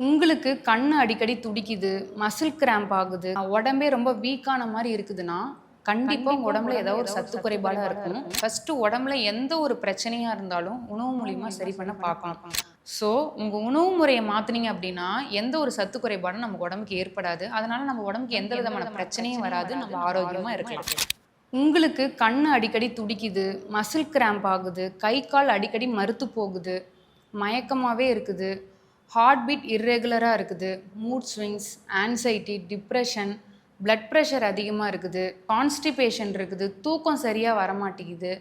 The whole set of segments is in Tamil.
உங்களுக்கு கண்ணு அடிக்கடி துடிக்குது மசில் கிராம்ப் ஆகுது உடம்பே ரொம்ப வீக்கான மாதிரி இருக்குதுன்னா கண்டிப்பா உங்க உடம்புல ஏதோ ஒரு சத்து குறைபாடா இருக்கும். ஃபர்ஸ்ட் உடம்புல எந்த ஒரு பிரச்சனையா இருந்தாலும் உணவு மூலியமா சரி பண்ண பார்க்கலாம் ஸோ உங்க உணவு முறையை மாத்துனீங்க அப்படின்னா எந்த ஒரு சத்து குறைபாடும் நம்ம உடம்புக்கு ஏற்படாது. அதனால நம்ம உடம்புக்கு எந்த விதமான பிரச்சனையும் வராது. நம்ம ஆரோக்கியமா இருக்கலாம். உங்களுக்கு கண்ணு அடிக்கடி துடிக்குது மசில் கிராம்ப் ஆகுது கை கால் அடிக்கடி மறுத்து போகுது மயக்கமாகவே இருக்குது. ஹார்ட் பீட் இர்ரெகுலராக இருக்குது. Mood swings anxiety depression blood pressure அதிகமாக இருக்குது. கான்ஸ்டிபேஷன் இருக்குது. தூக்கம் சரியாக வரமாட்டேங்குது.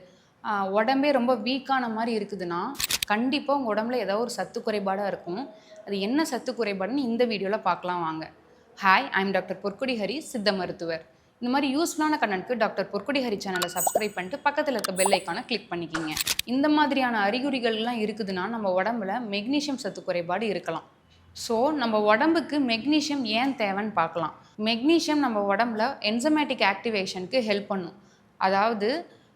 உடம்பே ரொம்ப வீக்கான மாதிரி இருக்குதுன்னா கண்டிப்பாக உங்கள் உடம்புல ஏதோ ஒரு சத்து குறைபாடாக இருக்கும். அது என்ன சத்து குறைபாடுன்னு இந்த வீடியோவில் பார்க்கலாம் வாங்க. Hi I'm doctor Porkudi Hari சித்த மருத்துவர் இந்த மாதிரி யூஸ்ஃபுல்லான கண்டனுக்கு டாக்டர் பொற்குடி ஹரி சேனலை சப்ஸ்கிரைப் பண்ணிட்டு பக்கத்தில் இருக்க பெல் ஐக்கானை கிளிக் பண்ணிக்கிங்க. இந்த மாதிரியான அறிகுறிகள்லாம் இருக்குதுன்னா நம்ம உடம்புல மெக்னீஷியம் சத்து குறைபாடு இருக்கலாம். ஸோ நம்ம உடம்புக்கு மெக்னீஷியம் ஏன் தேவைன்னு பார்க்கலாம். மெக்னீஷியம் நம்ம உடம்புல என்சமேட்டிக் ஆக்டிவேஷனுக்கு ஹெல்ப் பண்ணும். அதாவது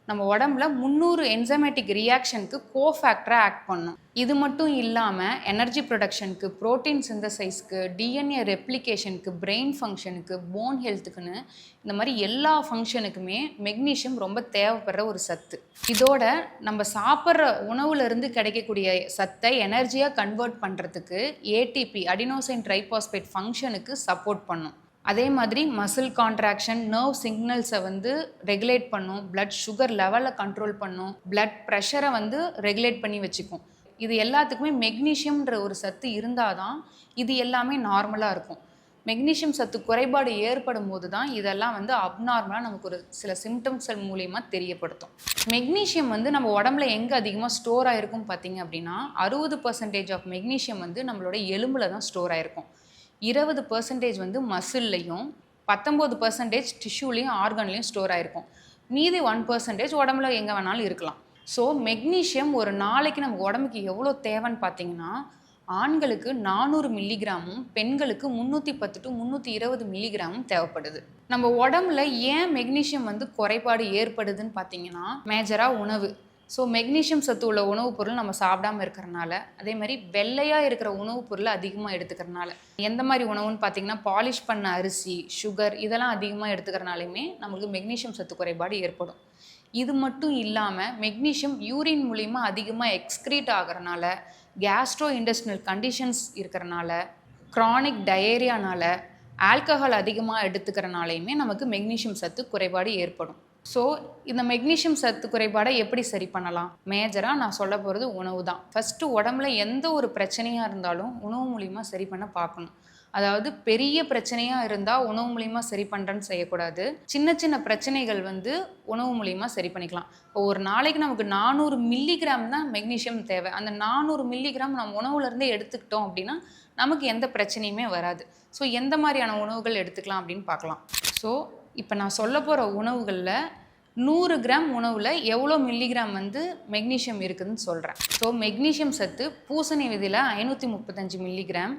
நம்ம உடம்புல முந்நூறு என்சமேட்டிக் ரியாக்ஷனுக்கு கோஃபேக்டராக ஆக்ட் பண்ணும். இது மட்டும் இல்லாமல் எனர்ஜி ப்ரொடக்ஷனுக்கு ப்ரோட்டீன் சிந்தசைஸ்க்கு டிஎன்ஏ ரெப்ளிகேஷனுக்கு பிரெயின் ஃபங்க்ஷனுக்கு போன் ஹெல்த்துக்குன்னு இந்த மாதிரி எல்லா ஃபங்க்ஷனுக்குமே மெக்னீஷியம் ரொம்ப தேவைப்படுற ஒரு சத்து. இதோட நம்ம சாப்பிட்ற உணவுலேருந்து கிடைக்கக்கூடிய சத்தை எனர்ஜியாக கன்வெர்ட் பண்ணுறதுக்கு ஏடிபி அடினோசைன் ட்ரைபாஸ்பேட் ஃபங்க்ஷனுக்கு சப்போர்ட் பண்ணும். அதே மாதிரி மசில் கான்ட்ராக்ஷன் நர்வ் சிக்னல்ஸை வந்து ரெகுலேட் பண்ணும். பிளட் சுகர் லெவலை கண்ட்ரோல் பண்ணும். பிளட் ப்ரெஷரை வந்து ரெகுலேட் பண்ணி வச்சுக்கும். இது எல்லாத்துக்குமே மெக்னீஷியம்ன்ற ஒரு சத்து இருந்தால் தான் இது எல்லாமே நார்மலாக இருக்கும். மெக்னீஷியம் சத்து குறைபாடு ஏற்படும் போது தான் இதெல்லாம் வந்து அப்நார்மலாக நமக்கு ஒரு சில சிம்டம்ஸ் மூலியமாக தெரியப்படுத்தும். மெக்னீஷியம் வந்து நம்ம உடம்புல எங்கே அதிகமாக ஸ்டோர் ஆகிருக்கும் பார்த்தீங்க அப்படின்னா அறுபது பர்சன்டேஜ் ஆஃப் மெக்னீஷியம் வந்து நம்மளோட எலும்பில் தான் ஸ்டோர் ஆகிருக்கும் இருபது பர்சன்டேஜ் வந்து மசில்லையும் பத்தொம்போது பர்சன்டேஜ் டிஷ்யூலையும் ஆர்கன்லையும் ஸ்டோர் ஆகிருக்கும் மீதி ஒன் பர்சன்டேஜ் உடம்புல எங்கே வேணாலும் இருக்கலாம். ஸோ மெக்னீஷியம் ஒரு நாளைக்கு நம்ம உடம்புக்கு எவ்வளோ தேவைன்னு பார்த்தீங்கன்னா ஆண்களுக்கு நானூறு மில்லிகிராமும் பெண்களுக்கு முந்நூற்றி பத்து டு முந்நூற்றி இருபது மில்லிகிராமும் தேவைப்படுது. நம்ம உடம்புல ஏன் மெக்னீஷியம் வந்து குறைபாடு ஏற்படுதுன்னு பார்த்தீங்கன்னா மேஜராக உணவு. ஸோ மெக்னீஷியம் சத்து உள்ள உணவுப் பொருள் நம்ம சாப்பிடாம இருக்கிறனால அதே மாதிரி வெள்ளையாக இருக்கிற உணவுப் பொருளை அதிகமாக எடுத்துக்கிறனால எந்த மாதிரி உணவுன்னு பார்த்தீங்கன்னா பாலிஷ் பண்ண அரிசி சுகர் இதெல்லாம் அதிகமாக எடுத்துக்கிறனாலையுமே நம்மளுக்கு மெக்னீஷியம் சத்து குறைபாடு ஏற்படும். இது மட்டும் இல்லாமல் மெக்னீஷியம் யூரின் மூலிமா அதிகமாக எக்ஸ்க்ரீட் ஆகிறனால கேஸ்ட்ரோ இண்டஸ்ட்ரியல் கண்டிஷன்ஸ் இருக்கிறனால க்ரானிக் டயேரியானால ஆல்கஹால் அதிகமாக எடுத்துக்கிறனாலையுமே நமக்கு மெக்னீஷியம் சத்து குறைபாடு ஏற்படும். ஸோ இந்த மெக்னீஷியம் சத்து குறைபாடை எப்படி சரி பண்ணலாம்? மேஜராக நான் சொல்ல போகிறது உணவு தான். ஃபஸ்ட்டு உடம்புல எந்த ஒரு பிரச்சனையாக இருந்தாலும் உணவு மூலிமா சரி பண்ண பார்க்கணும். அதாவது பெரிய பிரச்சனையாக இருந்தால் உணவு மூலிமா சரி பண்ணுறேன்னு செய்யக்கூடாது. சின்ன சின்ன பிரச்சனைகள் வந்து உணவு மூலிமா சரி பண்ணிக்கலாம். இப்போ ஒரு நாளைக்கு நமக்கு நானூறு மில்லிகிராம் தான் மெக்னீஷியம் தேவை. அந்த நானூறு மில்லிகிராம் நம்ம உணவுலேருந்தே எடுத்துக்கிட்டோம் அப்படின்னா நமக்கு எந்த பிரச்சனையுமே வராது. ஸோ எந்த மாதிரியான உணவுகள் எடுத்துக்கலாம் அப்படின்னு பார்க்கலாம். ஸோ இப்போ நான் சொல்ல போகிற உணவுகளில் நூறு கிராம் உணவில் எவ்வளோ மில்லிகிராம் வந்து மெக்னீஷியம் இருக்குதுன்னு சொல்கிறேன் ஸோ மெக்னீஷியம் சத்து பூசணி விதையில் ஐநூற்றி முப்பத்தஞ்சு மில்லிகிராம்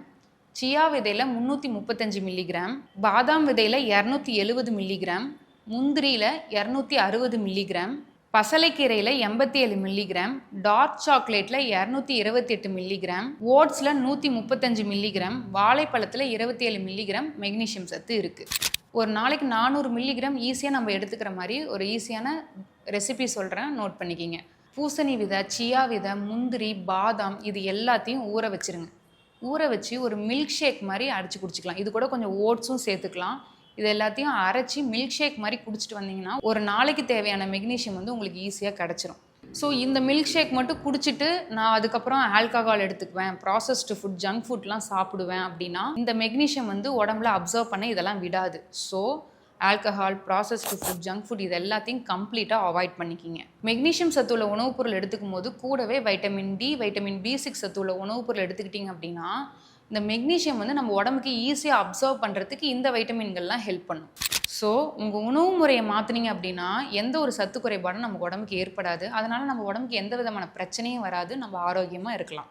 சியா விதையில் முந்நூற்றி முப்பத்தஞ்சு மில்லிகிராம் பாதாம் விதையில் இரநூத்தி எழுபது மில்லிகிராம் முந்திரியில் இரநூத்தி அறுபது மில்லிகிராம் பசலைக்கீரையில் எண்பத்தி ஏழு மில்லிகிராம் டார்க் சாக்லேட்டில் இரநூத்தி இருபத்தி எட்டு மில்லிகிராம் ஓட்ஸில் நூற்றி முப்பத்தஞ்சு மில்லிகிராம் வாழைப்பழத்தில் இருபத்தி ஏழு மில்லிகிராம் மெக்னீஷியம் சத்து இருக்குது ஒரு நாளைக்கு நானூறு மில்லிகிராம் ஈஸியாக நம்ம எடுத்துக்கிற மாதிரி ஒரு ஈஸியான ரெசிபி சொல்கிறேன் நோட் பண்ணிக்கிங்க. பூசணி விதை சியா விதை முந்திரி பாதாம் இது எல்லாத்தையும் ஊற வச்சிருங்க. ஊற வச்சு ஒரு மில்க் ஷேக் மாதிரி அரைச்சி குடிச்சிக்கலாம். இது கூட கொஞ்சம் ஓட்ஸும் சேர்த்துக்கலாம். இது எல்லாத்தையும் அரைச்சி மில்க் ஷேக் மாதிரி குடிச்சிட்டு வந்தீங்கன்னா ஒரு நாளைக்கு தேவையான மெக்னீஷியம் வந்து உங்களுக்கு ஈஸியாக கிடச்சிரும். ஸோ இந்த மில்க் ஷேக் மட்டும் குடிச்சிட்டு நான் அதுக்கப்புறம் ஆல்கஹால் எடுத்துக்குவேன். ப்ராசஸ்டு ஃபுட் ஜங்க் ஃபுட்லாம் சாப்பிடுவேன் அப்படின்னா இந்த மெக்னீஷியம் வந்து உடம்புல அப்சர்வ் பண்ண இதெல்லாம் விடாது. So alcohol processed food junk food இது எல்லாத்தையும் கம்ப்ளீட்டாக அவாய்ட் பண்ணிக்கிங்க. மெக்னீஷியம் சத்துள்ள உணவுப் பொருள் எடுத்துக்கும் போது கூடவே vitamin D vitamin B six சத்துள்ள உணவுப் பொருள் எடுத்துக்கிட்டிங்க அப்படின்னா இந்த மெக்னீஷியம் வந்து நம்ம உடம்புக்கு ஈஸியாக அப்சர்வ் பண்ணுறதுக்கு இந்த வைட்டமின்கள்லாம் ஹெல்ப் பண்ணும். ஸோ உங்கள் உணவு முறையை மாற்றினீங்க அப்படின்னா எந்த ஒரு சத்து குறைபாடும் நம்ம உடம்புக்கு ஏற்படாது. அதனால் நம்ம உடம்புக்கு எந்த விதமான பிரச்சனையும் வராது. நம்ம ஆரோக்கியமாக இருக்கலாம்.